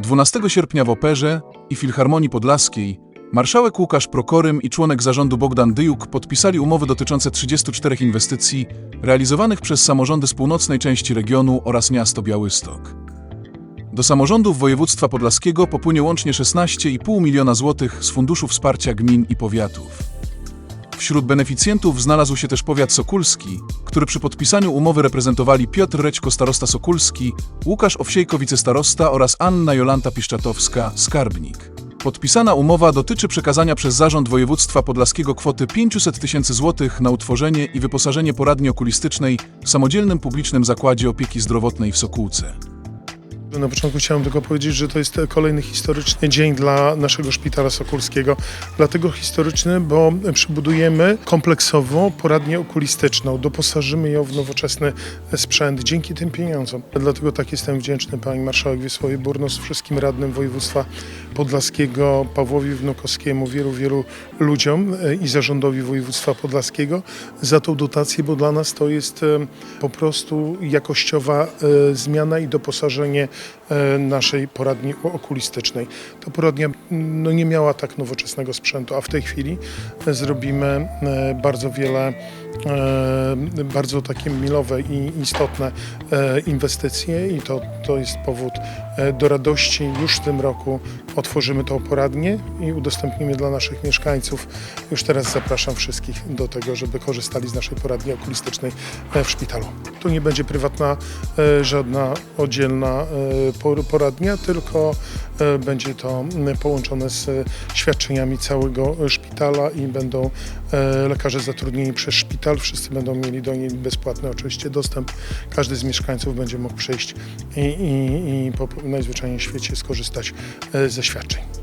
12 sierpnia w Operze i Filharmonii Podlaskiej marszałek Łukasz Prokorym i członek zarządu Bogdan Dyjuk podpisali umowy dotyczące 34 inwestycji realizowanych przez samorządy z północnej części regionu oraz miasto Białystok. Do samorządów województwa podlaskiego popłynie łącznie 16,5 miliona złotych z Funduszu Wsparcia Gmin i Powiatów. Wśród beneficjentów znalazł się też powiat sokulski, który przy podpisaniu umowy reprezentowali Piotr Rećko starosta sokulski, Łukasz Owsiejko wicestarosta oraz Anna Jolanta Piszczatowska, skarbnik. Podpisana umowa dotyczy przekazania przez Zarząd Województwa Podlaskiego kwoty 500 tysięcy złotych na utworzenie i wyposażenie poradni okulistycznej w samodzielnym publicznym zakładzie opieki zdrowotnej w Sokółce. Na początku chciałem tylko powiedzieć, że to jest kolejny historyczny dzień dla naszego szpitala sokulskiego. Dlatego historyczny, bo przybudujemy kompleksowo poradnię okulistyczną, doposażymy ją w nowoczesny sprzęt dzięki tym pieniądzom. Dlatego tak jestem wdzięczny pani marszałek Wiesławie Burnos, wszystkim radnym województwa podlaskiego, Pawłowi Wnukowskiemu, wielu, wielu ludziom i zarządowi województwa podlaskiego za tą dotację, bo dla nas to jest e, po prostu jakościowa e, zmiana i doposażenie naszej poradni okulistycznej. Ta poradnia mm, no, nie miała tak nowoczesnego sprzętu, a w tej chwili e, zrobimy e, bardzo wiele, e, bardzo takie milowe i istotne e, inwestycje i to, to jest powód e, do radości. Już w tym roku otworzymy tą poradnię i udostępnimy dla naszych mieszkańców. Już teraz zapraszam wszystkich do tego, żeby korzystali z naszej poradni okulistycznej e, w szpitalu. To nie będzie prywatna, e, żadna oddzielna e, por- poradnia, tylko e, będzie to m, połączone z e, świadczeniami całego e, szpitala i będą e, lekarze zatrudnieni przez szpital. Wszyscy będą mieli do niej bezpłatny oczywiście dostęp. Każdy z mieszkańców będzie mógł przyjść i, i, i po, najzwyczajniej w świecie skorzystać e, ze świadczeń.